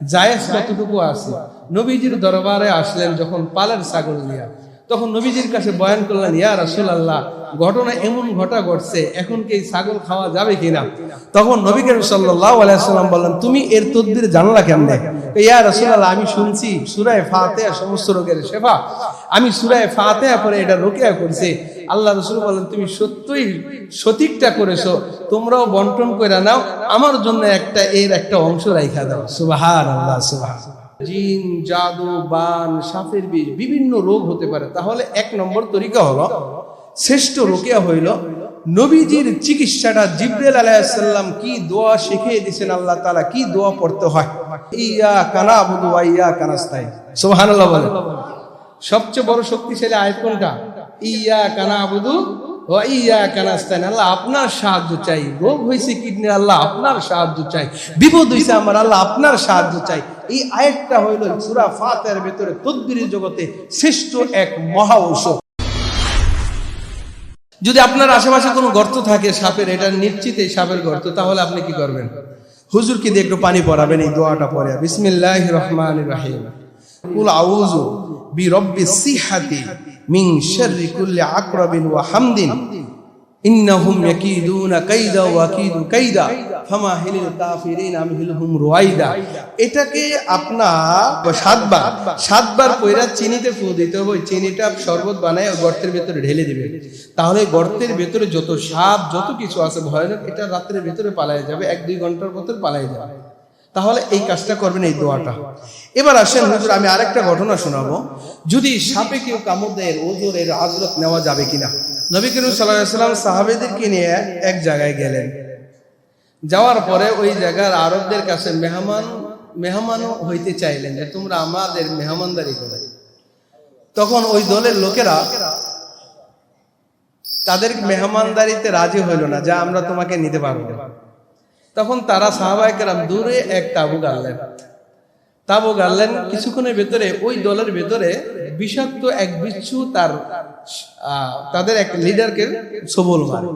জায়েজ যতটুকু আছে। নবীজির দরবারে আসলেন যখন পালের ছাগল নিয়ে তখন নবীজির কাছে বয়ান করলেন, ইয়া রাসুল আল্লাহ ঘটনা এমন ঘটা ঘটছে, এখন কি ছাগল খাওয়া যাবে কিনা? তখন নবী করিম সাল্লাহ আলাইসাল্লাম বললেন, তুমি এর তদবির জানলা কেমনে? ইয়া রাসূলুল্লাহ, আমি শুনছি সূরা ফাতিহা, সমস্ত রোগের শেফা। আমি সূরা ফাতিহা পরে এটা রোকেয়া করছি। আল্লাহ রসুল বলেন, তুমি সত্যই সঠিকটা করেছ। তোমরাও বন্টন করে নাও। আমার জন্য একটা এর একটা অংশ রাইখা দাও। সুবাহার আল্লাহ সুবাহ জিন, জাদু, বান, সাপের বিষ, বিভিন্ন রোগ হতে পারে। তাহলে এক নম্বর তরিকা হলো, শ্রেষ্ঠ রোকেয়া হইল নবীজির চিকিৎসাটা জিব্রাইল আলাইসাল্লাম কি দোয়া শিখিয়ে দিয়েছেন? আল্লাহ তালা কি দোয়া পড়তে হয়? ইয়া কানা আবুদু ইয়া কানাস্তাইন। সুবহানাল্লাহ বলেন। সবচেয়ে বড় শক্তিশালী আয়াত কোনটা? ইয়া কানা আবুদু ইয়া কানাস্তাইন। আল্লাহ আপনার সাহায্য চাই। রোগ হয়েছে কিডনি, আল্লাহ আপনার সাহায্য চাই। বিপদ হয়েছে আমার, আল্লাহ আপনার সাহায্য চাই। এই আয়াতটা হইল সূরা ফাতিহার ভিতরে তদবিরের জগতে শ্রেষ্ঠ এক মহা ঔষধ। যদি আপনার আশেপাশে কোনো গর্ত থাকে সাপের, এটা নিশ্চিত এই সাপের গর্ত, তাহলে আপনি কি করবেন? হুজুরকে দিয়ে একটু পানি পরাবেন এই দোয়াটা পরে বিসমিল্লাহ রহমান রাহিম। কুল আউজ বি রব্বি সিহাতি মিং শাররি কুল্লি আকরাবিন ওয়া হামদিন। ইন্নাহুম কাইদা ওয়া কাইদা কাফিরিন আমহিলহুম এটাকে আপনার সাতবার সাতবার কইরা চিনিতে ফু দিতে চিনিটা শরবত বানায় গর্তের ভেতরে ঢেলে দিবে। তাহলে গর্তের ভেতরে যত সাপ, যত কিছু আছে ভয়ানক, এটা রাত্রের ভেতরে পালায় যাবে, এক দুই ঘণ্টার ভেতর পালায় যাবে। তাহলে এই কাজটা করবেন, এই দোয়াটা। এবার আসেন, হুজুর, আমি আরেকটা ঘটনা শোনাবো। যদি সাপে কেউ কামড় দেয় ওজোর এর আজরত নেওয়া যাবে কিনা? নবী করিম সাল্লাম সাহাবেদেরকে নিয়ে এক জায়গায় গেলেন। যাওয়ার পরে ওই জায়গার আরবদের কাছে মেহমান, মেহমানও হইতে চাইলেন যে, তোমরা আমাদের মেহমানদারি করে। তখন ওই দলের লোকেরা তাদের মেহমানদারিতে রাজি হইল না, যা আমরা তোমাকে নিতে পারব না। তখন তারা সাহাবাহিকেরাম দূরে এক তাবু গাড়লেন। তাবু গাড়লেন কিছুক্ষণের ভেতরে, ওই দলের ভেতরে বিষাক্ত এক বিচ্ছু তার তাদের এক লিডারকে সবল মারে।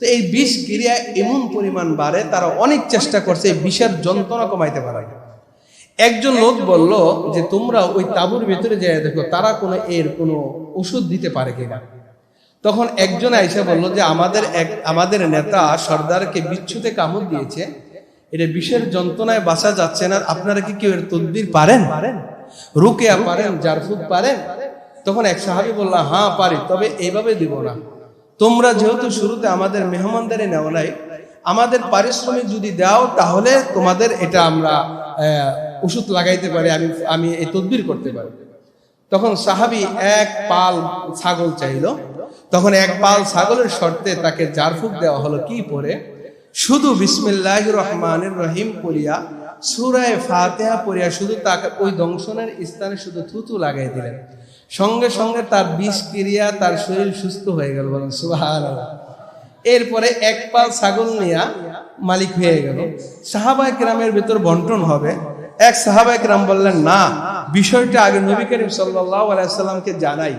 তো এই বিষ ক্রিয়া এমন পরিমাণ বাড়ে, তারা অনেক চেষ্টা করছে বিষের যন্ত্রণা কমাইতে পারে একজন লোক বলল যে, তোমরা ওই তাবুর ভেতরে যাই দেখো, তারা কোনো এর কোনো ওষুধ দিতে পারে কিনা? তখন একজন আইসা বলল যে আমাদের এক, আমাদের নেতা সর্দারকে বিচ্ছুতে কামড় দিয়েছে। এটা বিষের যন্ত্রণায় বাঁচা যাচ্ছে না আপনারা কি কেউ এর তদবির পারেন? রুকেয়া পারেন জারফুদ পারেন? তখন এক সাহাবি বলল হ্যাঁ পারি, তবে এইভাবে দিব না। তোমরা যেহেতু শুরুতে আমাদের মেহমানদারি নেও নাই, আমাদের পারিশ্রমিক যদি দাও, তাহলে তোমাদের এটা আমরা ওষুধ লাগাইতে পারি, আমি আমি এই তদবির করতে পারি। তখন সাহাবি এক পাল ছাগল চাইলো তখন এক পাল ছাগলের শর্তে তাকে জারফুক দেওয়া হলো। কি পরে? শুধু বিসমিল্লাহ রহমানের রহিম পড়িয়া, সুরায় ফাতেহা পড়িয়া শুধু তাকে ওই দংশনের স্থানে শুধু থুতু লাগাই দিলেন। সঙ্গে সঙ্গে তার বিষ ক্রিয়া, তার শরীর সুস্থ হয়ে গেল। বলেন সুবাহান এরপরে এক পাল ছাগল নিয়া মালিক হয়ে গেল। সাহাবাই গ্রামের ভেতর বন্টন হবে। এক সাহাবাই গ্রাম বললেন, না, বিষয়টা আগে নবী করিম সাল্লাহ আলাইসাল্লামকে জানাই।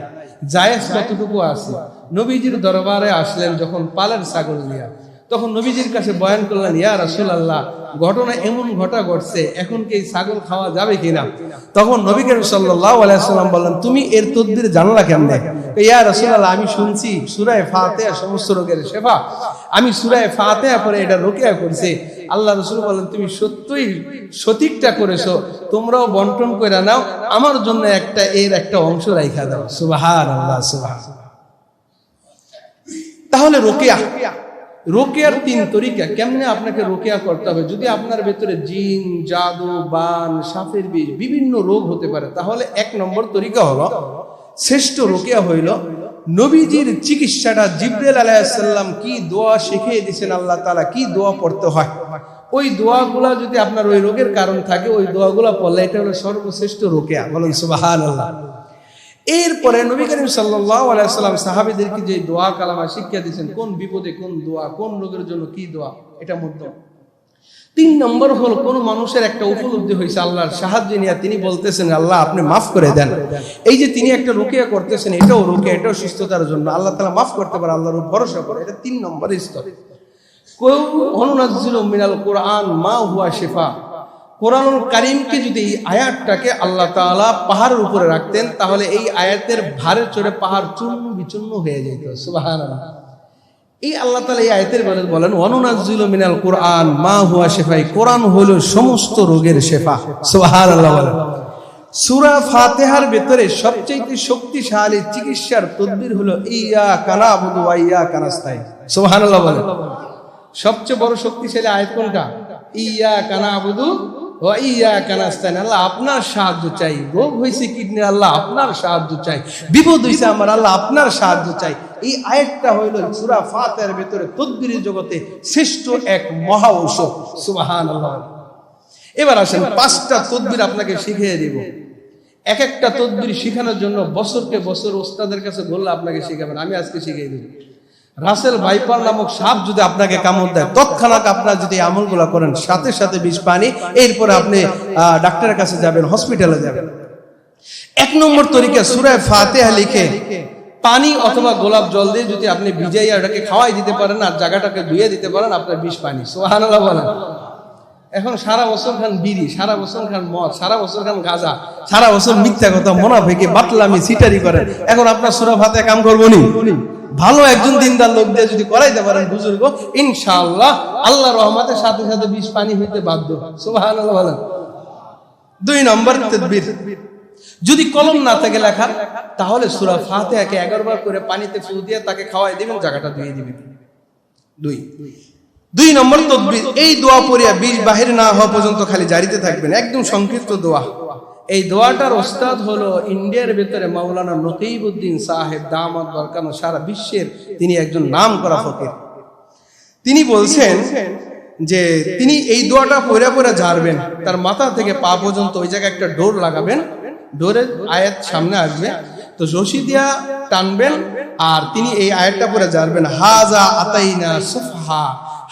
জায়েজ যতটুকু আছে। নবীজির দরবারে আসলেন যখন পালের সাগর নিয়া তখন নবীজির কাছে বয়ান করলেন, ইয়া রাসুল আল্লাহ ঘটনা এমন ঘটা ঘটছে, এখন কি এই ছাগল খাওয়া যাবে কিনা? তখন নবী করিম সাল্লাহ আলাইসাল্লাম বললেন, তুমি এর তদবির জানলা কেমনে? ইয়া রাসূলুল্লাহ, আমি শুনছি সূরা ফাতিহা, সমস্ত রোগের শেফা। আমি সূরা ফাতিহা পরে এটা রোকেয়া করছি। আল্লাহ রসুল বলেন, তুমি সত্যই সঠিকটা করেছ। তোমরাও বন্টন করে নাও। আমার জন্য একটা এর একটা অংশ রাইখা দাও। সুবাহার আল্লাহ সুবাহ তাহলে রোকেয়া। রোকেয়ার তিন তরিকা। কেমনে আপনাকে রোকেয়া করতে হবে? যদি আপনার ভেতরে জিন, জাদু, বান, সাপের বিষ, বিভিন্ন রোগ হতে পারে, তাহলে এক নম্বর তরিকা হলো শ্রেষ্ঠ রোকেয়া হইল, নবীজির চিকিৎসাটা জিব্রাইল আলাইসাল্লাম কি দোয়া শিখিয়ে দিয়েছেন আল্লাহ তাআলা কি দোয়া পড়তে হয়? ওই দোয়াগুলা যদি আপনার ওই রোগের কারণ থাকে, ওই দোয়াগুলা পড়লে এটা হলো সর্বশ্রেষ্ঠ রোকেয়া। বলেন, সুবহানাল্লাহ। এরপরে নবী করিম সাল্লাম সাহাবীদেরকে যে দোয়া কালামা শিক্ষা দিয়েছেন, কোন বিপদে কোন দোয়া, কোন রোগের জন্য কি দোয়া, এটা মধ্যম। তিন নম্বর হল, কোন মানুষের একটা উপলব্ধি হয়েছে আল্লাহর সাহায্য নিয়ে। তিনি বলতেছেন, আল্লাহ, আপনি মাফ করে দেন। এই যে তিনি একটা রোকেয়া করতেছেন, এটাও রোকেয়া, এটাও সুস্থতার জন্য। আল্লাহ তালা মাফ করতে পারে, আল্লাহর ভরসা করে। এটা তিন নম্বর স্তর। কেউ মিনাল কোরআন, মা হুয়া শেফা। কারিমকে যদি এই আয়াতটাকে আল্লাহ তাআলা পাহাড়ের উপরে রাখতেন, তাহলে এই আয়াতের ভারে চড়ে পাহাড় চূর্ণ বিচূর্ণ হয়ে যেত। সুবহানাল্লাহ। এই আল্লাহ তালা এই আয়াতের বেলা বলেন অনুনাজিল মিনাল কোরআন, মা হুয়া শেফাই। কোরআন হলো সমস্ত রোগের শেফা। সুবহানাল্লাহ বলেন। সূরা ফাতিহার ভেতরে সবচেয়ে শক্তিশালী চিকিৎসার তদবির হলো ইয়া কানা ওয়া ইয়া কানাস্তাই সুবহানাল্লাহ বলেন। সবচেয়ে বড় শক্তিশালী আয়াত কোনটা? ইয়া কানা ও আল্লাহ আপনার সাহায্য চাই। রোগ হয়েছে কিডনি আল্লাহ আপনার সাহায্য চাই। বিপদ হয়েছে আমার, আল্লাহ আপনার সাহায্য চাই। এই আয়াতটা হইল সূরা ফাতিহার ভিতরে তদবির জগতে শ্রেষ্ঠ এক মহা ঔষধ। সুবহানাল্লাহ। এবার আসেন, পাঁচটা তদবির আপনাকে শিখিয়ে দিব। এক একটা তদবির শেখানোর জন্য বছরকে বছর ওস্তাদের কাছে বললে আপনাকে শিখাবেন। আমি আজকে শিখিয়ে দিব রাসেল ভাইপার নামক সাপ যদি আপনাকে কামড় দেয়, তৎক্ষণাৎ আপনার যদি আমলগুলো করেন, সাথে সাথে বিষ, পানি, এরপরে আপনি ডাক্তারের কাছে যাবেন, হসপিটালে যাবেন। এক নম্বর তরিকা সুরায় ফাতেহা লিখে, পানি অথবা গোলাপ জল দিয়ে যদি আপনি ভিজাইয়া ওটাকে খাওয়াই দিতে পারেন আর জায়গাটাকে ধুয়ে দিতে পারেন, আপনার বিষ, পানি। সোহানাল্লাহ বলেন। এখন সারা বছর খান বিড়ি, সারা বছর খান মদ, সারা বছর খান গাঁজা, সারা বছর মিথ্যা কথা মনা ভেঙে বাতলামি সিটারি করেন। এখন আপনার সুরা ফাতে কাম করব নি? ভালো একজন দিনদার লোক দিয়ে যদি করাইতে পারেন বুজুর্গ, ইনশাআল্লাহ আল্লাহ রহমাতের সাথে সাথে বিষ পানি হইতে বাধ্য। বলেন। দুই নম্বর যদি কলম না থাকে লেখা তাহলে সুরা ফাতেহাকে এগারো বার করে পানিতে ফু দিয়ে তাকে খাওয়াই দিবেন, জায়গাটা ধুয়ে দিবেন। দুই। দুই নম্বর তদবির, এই দোয়া পড়িয়া বীজ বাহির না হওয়া পর্যন্ত খালি জারিতে থাকবেন, একদম সংক্ষিপ্ত দোয়া। এই দোয়াটার ওস্তাদ হলো ইন্ডিয়ার ভেতরে মাওলানা নকিবুদ্দিন সাহেব দামাত বরকানো সারা বিশ্বের তিনি একজন নাম করা ফকির। তিনি বলছেন যে তিনি এই দোয়াটা পড়ে পড়ে ঝাড়বেন, তার মাথা থেকে পা পর্যন্ত ওই জায়গায় একটা ডোর লাগাবেন, ডোরের আয়াত সামনে আসবে, তো রশি দিয়া টানবেন আর তিনি এই আয়াতটা পরে ঝাড়বেন, হাজা আতাইনা সফহা,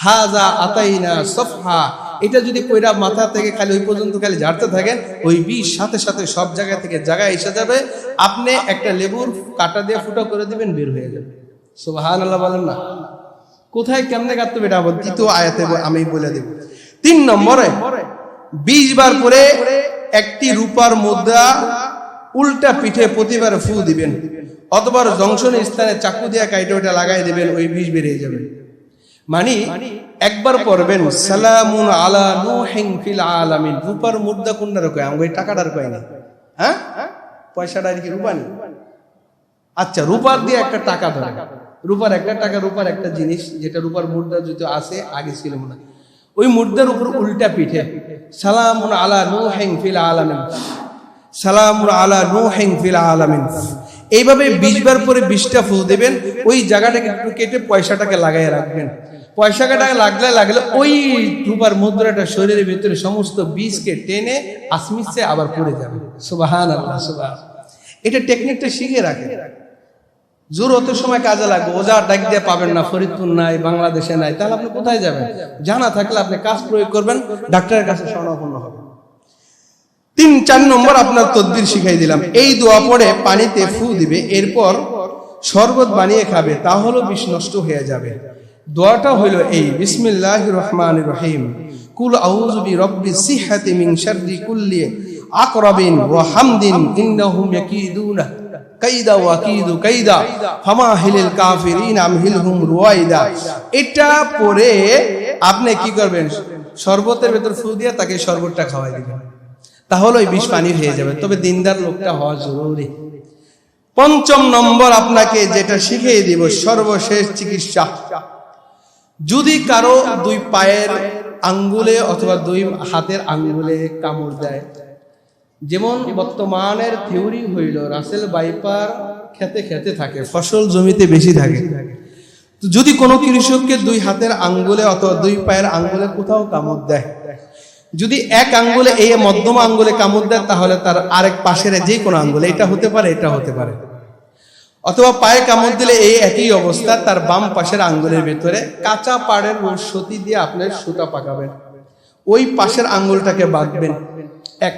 হাজা আতাইনা সফহা এটা যদি কইরা মাথা থেকে খালি ওই পর্যন্ত খালি ঝাড়তে থাকেন ওই বিষ সাথে সাথে সব জায়গা থেকে জায়গায় এসে যাবে, আপনি একটা লেবুর কাটা দিয়ে ফুটো করে দিবেন, বের হয়ে যাবে। সুবাহান আল্লাহ বলেন না। কোথায় কেমনে কাটতে হবে এটা আবার দ্বিতীয় আয়াতে আমি বলে দেব। তিন নম্বরে, বিশ বার করে একটি রূপার মুদ্রা উল্টা পিঠে প্রতিবার ফু দিবেন, অথবা জংশন স্থানে চাকু দিয়া কাইটে ওটা লাগাই দেবেন, ওই বিষ বেরিয়ে যাবে। মানে একবার পড়বেন, সালামুন আলা নূহিন ফিল আলামিন। রূপার মুদ্রা কোনটা রকম আমি ওই টাকাটার কয় না। হ্যাঁ? পয়সাটা আর কি রূপা নেই আচ্ছা রূপার দিয়ে একটা টাকা ধরে। রূপার একটা টাকা, রূপার একটা জিনিস যেটা রূপার মুদ্রা যদি আসে, আগে ছিল মনে ওই মুদ্রার উপর উল্টা পিঠে, সালামুন আলা নূহিন ফিল আলামিন। সালামুন আলা নূহিন ফিল আলামিন। এইভাবে বিশ বার পরে বিশটা ফুল দেবেন, ওই জায়গাটাকে একটু কেটে পয়সাটাকে লাগাই রাখবেন। পয়সাটা লাগলে লাগলে ওই রূপার মুদ্রাটা শরীরের ভিতরে সমস্ত বীজকে টেনে আসমিসে আবার পড়ে যাবে। সুবাহান আল্লাহ সুবাহ এটা টেকনিকটা শিখে রাখে। জোর হতে সময় কাজে লাগবে। ওজা ডাক দিয়ে পাবেন না, ফরিদপুর নাই, বাংলাদেশে নাই। তাহলে আপনি কোথায় যাবেন? জানা থাকলে আপনি কাজ প্রয়োগ করবেন, ডাক্তারের কাছে স্বর্ণাপন্ন হবে। তিন, চার নম্বর আপনার তদবির শিখাই দিলাম। এই দোয়া পরে পানিতে ফু দিবে, এরপর শরবত বানিয়ে খাবে তাহলে বিষ নষ্ট হয়ে যাবে। দোয়াটা হইল এই বিসমিল্লাহ রহমান রহিম। কুল আউযু বি রব্বি সিহহাতি মিন শাররি কুল্লি আকরাবিন ওয়া হামদিন ইন্নাহুম ইয়াকিদুনা কাইদা ওয়া কিদু কাইদা। ফামাহিলিল কাফিরিন আমহিলহুম রুয়াইদা। এটা পরে আপনি কি করবেন? শরবতের ভেতর ফু দিয়ে তাকে শরবতটা খাওয়াই দিবেন। তাহলে ওই বিষ পানি হয়ে যাবে। তবে দিনদার লোকটা হওয়া জরুরি। পঞ্চম নম্বর আপনাকে যেটা শিখিয়ে দিব, সর্বশেষ চিকিৎসা। যদি কারও দুই পায়ের আঙ্গুলে অথবা দুই হাতের আঙ্গুলে কামড় দেয়, যেমন বর্তমানের থিওরি হইল, রাসেল বাইপার খেতে খেতে থাকে, ফসল জমিতে বেশি থাকে। যদি কোনো কৃষককে দুই হাতের আঙ্গুলে অথবা দুই পায়ের আঙ্গুলে কোথাও কামড় দেয়, যদি এক আঙ্গুলে এই মধ্যম আঙ্গুলে কামড় দেয়, তাহলে তার আরেক পাশের যে কোনো আঙ্গুলে, এটা হতে পারে, এটা হতে পারে। অথবা পায়ে কামড় দিলে এই একই অবস্থা, তার বাম পাশের আঙ্গুলের ভিতরে কাঁচা পাড়ের সতী দিয়ে আপনার সুতা পাকাবেন। ওই পাশের আঙ্গুলটাকে বাঁধবেন। এক,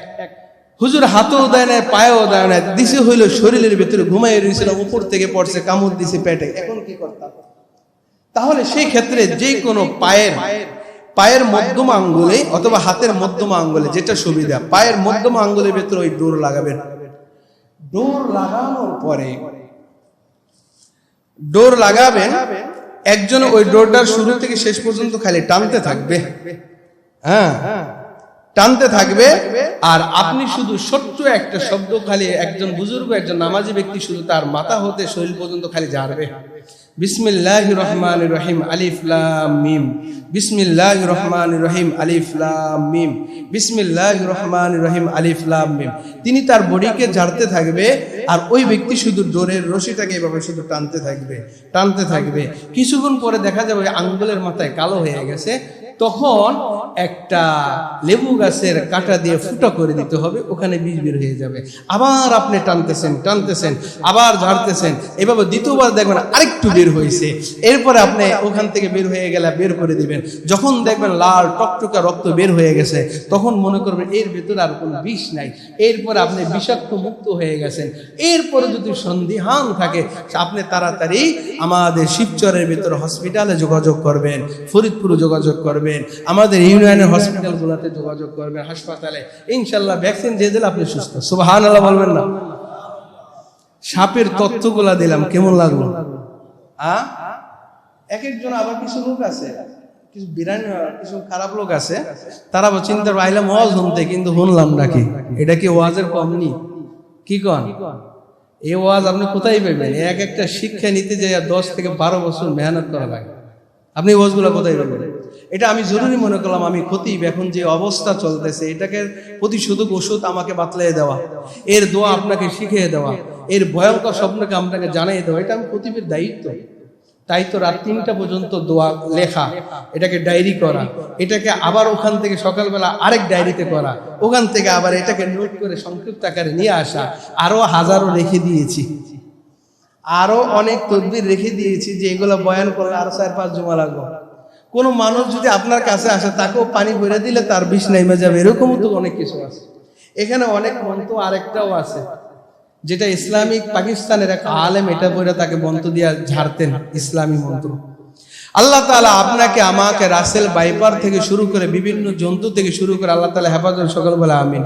হুজুর হাতেও দেয় না পায়েও দেয় না দিছে হইল শরীরের ভিতরে ঘুমাই রয়েছিল, উপর থেকে পড়ছে, কামড় দিছে পেটে। এখন কি করতাম? তাহলে সেই ক্ষেত্রে যে কোনো পায়ের পায়ের মধ্যম আঙ্গুলে অথবা হাতের মধ্যম আঙ্গুলে যেটা সুবিধা, পায়ের মধ্যম আঙ্গুলের ভেতরে ওই ডোর লাগাবেন। ডোর লাগানোর পরে ডোর লাগাবেন একজন ওই ডোরটার শুরু থেকে শেষ পর্যন্ত খালি টানতে থাকবে। হ্যাঁ টানতে থাকবে, আর আপনি শুধু ছোট্ট একটা শব্দ খালি একজন বুজুর্গ, একজন নামাজি ব্যক্তি শুধু তার মাথা হতে শরীর পর্যন্ত খালি জানবে বিসমিল্লাহ রহমান রহিম আলিফলাম মিম। বিসমিল্লাহ রহমান রহিম আলিফলাম মিম। বিসমিল্লাহ রহমান রহিম আলিফলাম মিম। তিনি তার বডিকে ঝাড়তে থাকবে আর ওই ব্যক্তি শুধু জোরের রশিটাকে এভাবে শুধু টানতে থাকবে টানতে থাকবে। কিছুক্ষণ পরে দেখা যাবে আঙ্গুলের মাথায় কালো হয়ে গেছে। তখন একটা লেবু গাছের কাঁটা দিয়ে ফুটো করে দিতে হবে, ওখানে বীজ বের হয়ে যাবে। আবার আপনি টানতেছেন টানতেছেন, আবার ঝাড়তেছেন। এভাবে দ্বিতীয়বার দেখবেন আরেকটু বের হয়েছে। এরপরে আপনি ওখান থেকে বের হয়ে গেলে বের করে দিবেন। যখন দেখবেন লাল টকটকা রক্ত বের হয়ে গেছে, তখন মনে করবেন এর ভেতরে আর কোনো বিষ নাই। এরপরে আপনি বিষাক্ত মুক্ত হয়ে গেছেন। এরপরে যদি সন্দিহান থাকে, আপনি তাড়াতাড়ি আমাদের শিবচরের ভেতরে হসপিটালে যোগাযোগ করবেন, ফরিদপুরে যোগাযোগ করবেন। আমাদের ইউনিয়নের হসপিটালগুলোতে যোগাযোগ করবেন হাসপাতালে। ইনশাল্লাহ ভ্যাকসিন দিয়ে দিলে আপনি সুস্থ। সুবাহান আল্লাহ বলবেন না। সাপের তথ্যগুলা দিলাম কেমন লাগল? আ? এক একজন আবার কিছু লোক আছে কিছু বিরানি কিছু খারাপ লোক আছে তারা চিন্তা আইলাম ওয়াজ শুনতে কিন্তু শুনলাম নাকি? এটা কি ওয়াজের কম নি কি কন? এই ওয়াজ আপনি কোথায় পাবেন? এক একটা শিক্ষা নিতে যাই দশ থেকে বারো বছর মেহনত করা লাগে। আপনি ওয়াজগুলো কোথায় পাবেন? এটা আমি জরুরি মনে করলাম, আমি খতিব, এখন যে অবস্থা চলতেছে, এটাকে প্রতিষেধক ওষুধ আমাকে বাতলাই দেওয়া, এর দোয়া আপনাকে শিখিয়ে দেওয়া, এর ভয়ঙ্কর স্বপ্নকে আপনাকে জানিয়ে দেওয়া, এটা আমি খতিবের দায়িত্ব। তাই তো রাত তিনটা পর্যন্ত দোয়া লেখা, এটাকে ডায়েরি করা, এটাকে আবার ওখান থেকে সকালবেলা আরেক ডায়েরিতে করা, ওখান থেকে আবার এটাকে নোট করে সংক্ষিপ্ত আকারে নিয়ে আসা আরও হাজারো রেখে দিয়েছি। আরও অনেক তদবির রেখে দিয়েছি যে এগুলো বয়ান করলে আরও চার পাঁচ জমা লাগবে। কোন মানুষ যদি আপনার কাছে আসে, তাকেও পানি ভরে দিলে তার বিষ নেমে যাবে। এরকমও তো অনেক কিছু আছে। এখানে অনেক মন্ত্র আরেকটাও আছে, যেটা ইসলামিক পাকিস্তানের এক আলেম এটা বলে তাকে মন্ত্র দিয়া ঝাড়তেন, ইসলামী মন্ত্র। আল্লাহ তাআলা আপনাকে, আমাকে, রাসেল বাইপার থেকে শুরু করে বিভিন্ন জন্তু থেকে শুরু করে আল্লাহ তাআলা হেফাজত সকল বলে আমিন।